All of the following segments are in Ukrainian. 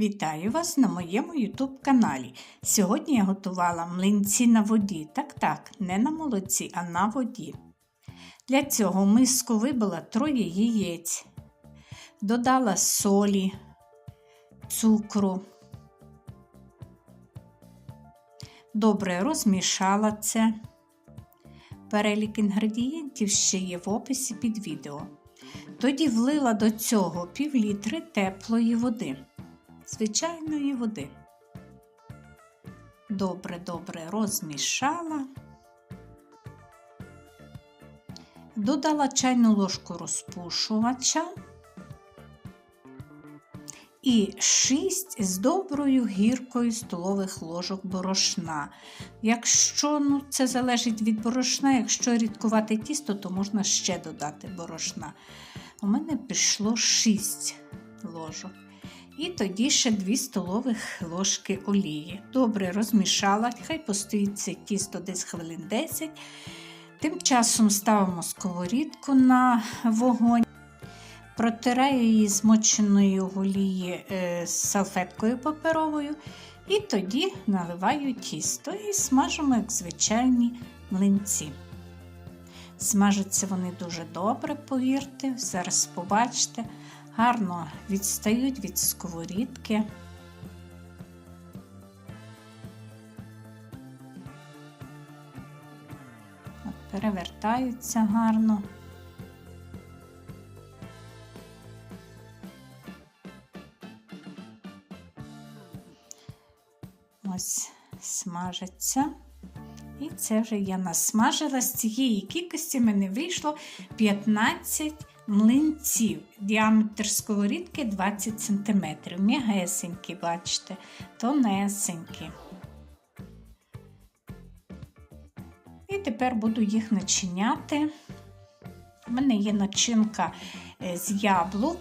Вітаю вас на моєму YouTube каналі. Сьогодні я готувала млинці на воді. Так, так, не на молоці, а на воді. Для цього в миску вибила троє яєць, додала солі, цукру. Добре розмішала це. Перелік інгредієнтів ще є в описі під відео. Тоді влила до цього пів літри теплої води, звичайної води. Добре-добре розмішала, додала чайну ложку розпушувача і 6 з доброю гіркою столових ложок борошна. Якщо ну, це залежить від борошна, якщо рідкувати тісто, то можна ще додати борошна. У мене пішло 6 ложок. І тоді ще 2 столових ложки олії. Добре розмішала, хай постоїть це тісто десь хвилин 10. Тим часом ставимо сковорідку на вогонь. Протираю її змоченою в олії е, салфеткою паперовою. І тоді наливаю тісто і смажимо, як звичайні млинці. Смажаться вони дуже добре, повірте, зараз побачите, гарно відстають від сковорідки. Перевертаються гарно. Ось смажаться. І це вже я насмажила. З цієї кількості мене вийшло 15 млинців. Діаметр сковорідки 20 см. М'ягесенькі, бачите, тонесенькі. І тепер буду їх начиняти. У мене є начинка е, з яблук.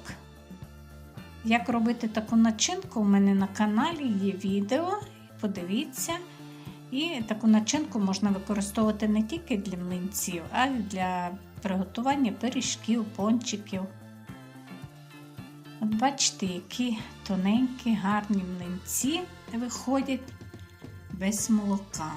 Як робити таку начинку, у мене на каналі є відео. Подивіться. І таку начинку можна використовувати не тільки для млинців, а й для приготування пиріжків, пончиків. От бачите, які тоненькі, гарні млинці виходять без молока.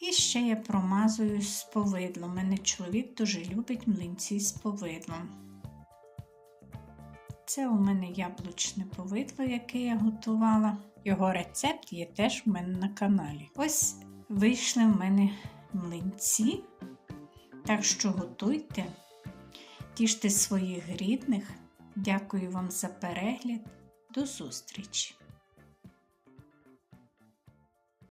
І ще я промазую з повидлом. Мене чоловік дуже любить млинці з повидлом. Це у мене яблучне повидло, яке я готувала. Його рецепт є теж у мене на каналі. Ось вийшли в мене млинці. Так що готуйте, тіште своїх рідних. Дякую вам за перегляд. До зустрічі!